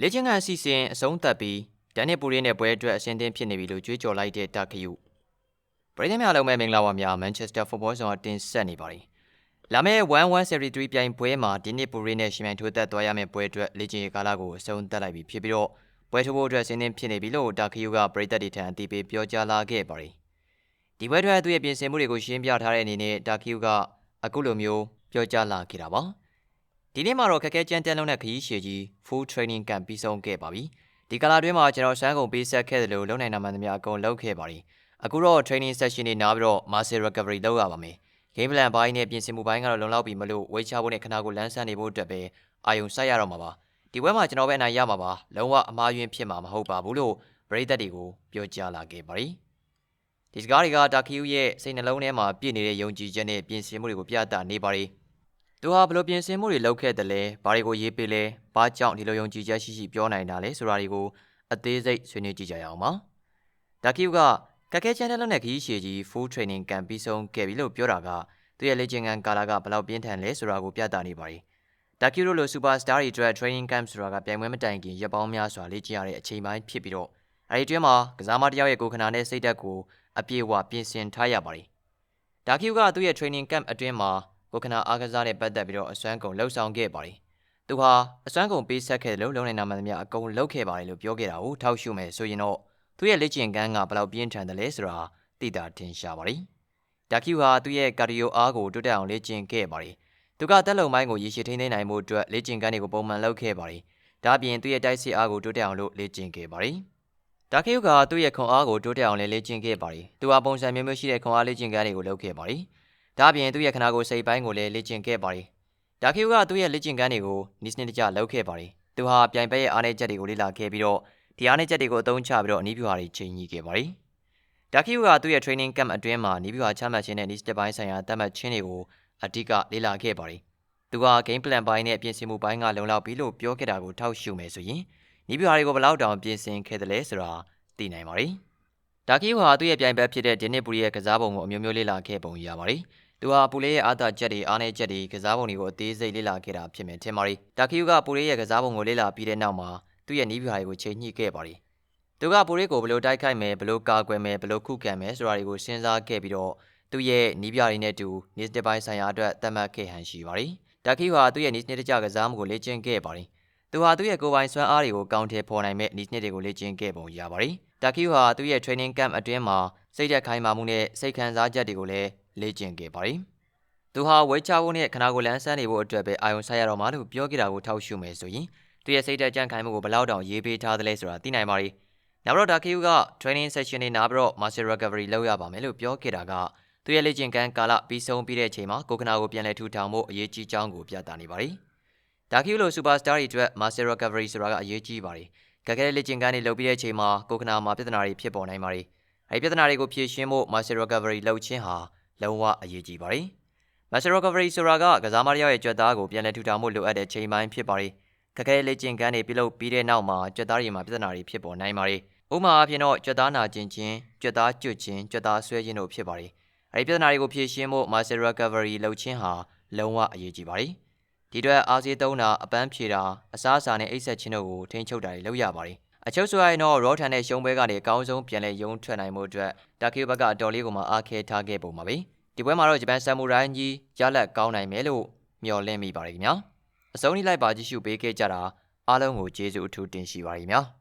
လေ့ကျင့်ခန်းအစီအစဉ်အဆုံးသတ်ပြီးဒန်နစ်ပူရီနဲ့ပွဲအတွက်အဆင်သင့်ဖြစ်နေပြီလို့ကြွေးကြော်လိုက်တဲ့တာခယူပရိသတ်များလုံးမဲ့မင်္ဂလာပါများမန်ချက်စတာဖုတ်ဘောဆောင်တင်ဆက်နေပါတယ်လာမယ့်1173ပြိုင်ပွဲမှာဒီနှစ်ပူရီနဲ့ရှင်မြိုင်ထိုးသက်သွားရမယ့်ပွဲအတွက်လေ့ကျင့်ရေးကာလကိုအဆုံးသတ်လိုက်ပြီဖြစ်ပြီးတော့ပွဲထိုးဖို့အတွက်အဆင်သင့်ဖြစ်နေပြီလို့တာခယူကပရိသတ်တွေထံအသိပေးပြောကြားလာခဲ့ပါတယ်ဒီပွဲအတွက်သူ့ရဲ့ပြင်ဆင်မှုတွေကိုရှင်းပြထားတဲ့အနေနဲ့တာခယူကအခုလိုမျိုးပြောကြားလာခဲ့တာပါ ဒီနေ့မှာတော့ခက်ခဲကြမ်းတမ်းလုံးတဲ့ခရီးရှည်ကြီး full training camp ပြီးဆုံးခဲ့ပါပြီဒီကာလအတွင်းမှာကျွန်တော်စမ်းကုန်ပေးဆက်ခဲ့တယ်လို့လုံနိုင်နာမှန်သမျှအကုန်လုပ်ခဲ့ပါတယ်အခုတော့ training session တွေနားပြီးတော့ muscle recovery လုပ်ရပါမယ် game plan ဘိုင်းနဲ့ပြင်ဆင်မှုဘိုင်းကတော့လုံလောက်ပြီမလို့ဝေးချဖို့နဲ့ခဏကိုလမ်းဆန်းနေဖို့အတွက်ပဲအာယုံစိုက်ရတော့မှာပါဒီဘွဲမှာကျွန်တော်ပဲအနိုင်ရမှာပါလုံးဝအမှားယွင်းဖြစ်မှာမဟုတ်ပါဘူးလို့ပရိသတ်တွေကိုပြောကြားလာခဲ့ပါတယ်ဒီစကားတွေကတာခီယူရဲ့စိတ်နှလုံးထဲမှာပြည့်နေတဲ့ယုံကြည်ချက်နဲ့ပြင်ဆင်မှုတွေကိုပြသနေပါတယ် သူဟာဘလို့ပြင်ဆင်မှုတွေလုပ်ခဲ့တယ်လဲဘာတွေကိုရေးပေးလဲဘာကြောင့်ဒီလိုယုံကြည်ချက်ရှိရှိပြောနိုင်တာလဲဆိုတာတွေကိုအသေးစိတ်ဆွေးနွေးကြည့်ကြရအောင်ပါတာခီယူကကက်ခဲချန်နယ်နဲ့ခရီးရှည်ကြီး full training ကံပြီးဆုံးခဲ့ပြီလို့ပြောတာကသူရဲ့လေ့ကျင့်ခန်းကာလကဘယ်လောက်ပြင်းထန်လဲဆိုတာကိုပြသနေပါတယ်။ဒါကီရိုလို superstar တွေအတွက် training camp ဆိုတာကပြိုင်ပွဲမတိုင်ခင်ရက်ပေါင်းများစွာလေ့ကျင့်ရတဲ့အချိန်ပိုင်းဖြစ်ပြီးတော့အဲဒီအတွင်းမှာကစားမတစ်ယောက်ရဲ့ကိုယ်ခန္ဓာနဲ့စိတ်ဓာတ်ကိုအပြည့်အဝပြင်ဆင်ထားရပါတယ်။ဒါကီရိုကသူ့ရဲ့ training camp အတွင်းမှာ ကိုယ်ခန္ဓာအားကစားနဲ့ပတ်သက်ပြီးတော့အစွမ်းကုန်လှုပ်ဆောင်ခဲ့ပါတယ်။သူဟာအစွမ်းကုန်ပေးဆက်ခဲ့တယ်လို့လုံနိုင်နာမှန်သမျှအကုန်လုပ်ခဲ့ပါတယ်လို့ပြောခဲ့တာကိုထောက်ရှုမယ်ဆိုရင်တော့သူ့ရဲ့လေ့ကျင့်ခန်းကဘယ်လောက်ပြင်းထန်တယ်လဲဆိုတာသိတာထင်ရှားပါတယ်။ဒါကီဟာသူ့ရဲ့ကာဒီယိုအားကိုတိုးတက်အောင်လေ့ကျင့်ခဲ့ပါတယ်။သူကတက်လုံပိုင်းကိုရေရှည်ထိန်းသိမ်းနိုင်မှုအတွက်လေ့ကျင့်ခန်းတွေကိုပုံမှန်လုပ်ခဲ့ပါတယ်။ဒါ့အပြင်သူ့ရဲ့တိုက်စစ်အားကိုတိုးတက်အောင်လို့လေ့ကျင့်ခဲ့ပါတယ်။ဒါကီကသူ့ရဲ့ခွန်အားကိုတိုးတက်အောင်လည်းလေ့ကျင့်ခဲ့ပါတယ်။သူဟာပုံစံမျိုးမျိုးရှိတဲ့ခွန်အားလေ့ကျင့်ခန်းတွေကိုလုပ်ခဲ့ပါတယ်။ ဒါ့အပြင်သူ့ရဲ့ခနာကိုယ်စိတ်ပိုင်းကိုလည်းလေ့ကျင့်ခဲ့ပါတယ်။ဒါကီကသူ့ရဲ့လေ့ကျင့်ခန်းတွေကိုနီးစနစ်တကျလုပ်ခဲ့ပါတယ်။သူဟာပြိုင်ပွဲရဲ့အားနည်းချက်တွေကိုလေ့လာခဲ့ပြီးတော့ဒီအားနည်းချက်တွေကိုအသုံးချပြီးတော့အနည်းပြွားတွေချိန်ကြီးခဲ့ပါတယ်။ဒါကီယိုကသူ့ရဲ့ training camp အတွင်းမှာနီးပြွာချမှတ်ခြင်းနဲ့ niche ပိုင်းဆိုင်ရာသတ်မှတ်ခြင်းတွေကိုအဓိကလေ့လာခဲ့ပါတယ်။သူက game plan ပိုင်းနဲ့ပြင်ဆင်မှုပိုင်းကလုံလောက်ပြီလို့ပြောခဲ့တာကိုထောက်ရှုမယ်ဆိုရင်နီးပြွာတွေကိုဘယ်လောက်တောင်ပြင်ဆင်ခဲ့တယ်လဲဆိုတာသိနိုင်ပါတယ်။ဒါကီယိုဟာသူ့ရဲ့ပြိုင်ဘက်ဖြစ်တဲ့ဒီနစ်ပူရီရဲ့ကစားပုံကိုအမျိုးမျိုးလေ့လာခဲ့ပုံရပါတယ်။ သူဟာပူလေးရဲ့အာသာချက်တွေအားနည်းချက်တွေကစားပုံတွေကိုအသေးစိတ်လေ့လာခဲ့တာဖြစ်မယ်ထင်ပါတယ်။ဒါကီယိုကပူလေးရဲ့ကစားပုံကိုလေ့လာပြီးတဲ့နောက်မှာသူ့ရဲ့နီးပြွာတွေကိုချိန်ညှိခဲ့ပါတယ်သူကပိုရေးကိုဘယ်လိုတိုက်ခိုက်မယ်ဘယ်လိုကာကွယ်မယ်ဘယ်လိုခုခံမယ်ဆိုတာတွေကိုစဉ်းစားခဲ့ပြီးတော့သူ့ရဲ့နီးပြတွေနဲ့တူနေစတစ်ပိုင်းဆိုင်ရာအတွက်သတ်မှတ်ခဲ့ဟန်ရှိပါတယ်။ဒါကီဟာသူ့ရဲ့နီးစနစ်တကျကစားမှုကိုလေ့ကျင့်ခဲ့ပါတယ်။သူဟာသူ့ရဲ့ကိုယ်ပိုင်စွမ်းအားတွေကိုကောင်းထဲပေါ်နိုင်မဲ့နီးစနစ်တွေကိုလေ့ကျင့်ခဲ့ပုံရပါတယ်။ဒါကီဟာသူ့ရဲ့ training camp အတွင်းမှာစိတ်သက်ခိုင်းမာမှုနဲ့စိတ်ခံစားချက်တွေကိုလည်း လေ့ကျင့်ခဲ့ပါတယ်။သူဟာဝဲချဖို့နဲ့ခနာကိုလန်းဆန်းနေဖို့အတွက်ပဲအာယုံဆိုင်ရတော့မှလို့ပြောခဲ့တာကိုထောက်ရှုမယ်ဆိုရင်သူရဲ့စိတ်သက်ကြံ့ခိုင်မှုကိုဘယ်လောက်တောင်ရေးပေးထားသလဲဆိုတာသိနိုင်ပါတယ်။နောက်တော့ဒါကီယူက training session တွေနားပြီးတော့ muscle recovery လုပ်ရပါမယ်လို့ပြောခဲ့တာကသူရဲ့လေ့ကျင့်ခန်းကာလပြီးဆုံးပြီးတဲ့အချိန်မှာကိုကနာကိုပြန်လည်ထူထောင်ဖို့အရေးကြီးကြောင်းကိုပြသနေပါတယ်။ဒါကီယူလို superstar တွေအတွက် muscle recovery ဆိုတာကအရေးကြီးပါတယ်။ကကဲလေ့ကျင့်ခန်းတွေလုပ်ပြီးတဲ့အချိန်မှာကိုကနာမှာပြဿနာတွေဖြစ်ပေါ်နိုင်ပါတယ်။အဲဒီပြဿနာတွေကိုဖြေရှင်းဖို့ muscle recovery လုပ်ခြင်းဟာ လုံးဝအရေးကြီးပါတယ်။ muscle recovery ဆိုတာကကစားမတစ်ယောက်ရဲ့ကြွက်သားကိုပြန်လည်ထူထောင်ဖို့လိုအပ်တဲ့ချိန်ပိုင်းဖြစ်ပါတယ်။ကကဲလေ့ကျင့်ခန်းတွေပြုလုပ်ပြီးတဲ့နောက်မှာကြွက်သားတွေမှာပြဿနာတွေဖြစ်ပေါ်နိုင်ပါတယ်။ဥမာအဖြစ်တော့ကြွက်သားနာကျင်ခြင်းကြွက်သားကျွတ်ခြင်းကြွက်သားဆွဲခြင်းတို့ဖြစ်ပါတယ်။အဲဒီပြဿနာတွေကိုဖြေရှင်းဖို့ muscle recovery လုပ်ခြင်းဟာလုံးဝအရေးကြီးပါတယ်။ဒီအတွက်အားစေးသုံးတာအပန်းဖြေတာအစားအစာနဲ့အိပ်ဆက်ခြင်းတို့ကိုထိန်းချုပ်တာတွေလုပ်ရပါတယ်။ အချုပ်ဆိုရင်တော့ raw ထန်တဲ့ရှုံးပွဲကနေအကောင်းဆုံးပြန်လဲရုံးထွက်နိုင်မှုအတွက်တာကီဘက်ကအတော်လေးကိုမှအားခဲထားခဲ့ပုံပါပဲ။ဒီပွဲမှာတော့ဂျပန်ဆမ်မူရိုင်းကြီးရလက်ကောင်းနိုင်မယ်လို့မျှော်လင့်မိပါတယ်ခင်ဗျာ။အဆုံးထိလိုက်ပါကြည့်ရှုပေးခဲ့ကြတာအားလုံးကိုကျေးဇူးအထူးတင်ရှိပါတယ်ခင်ဗျာ။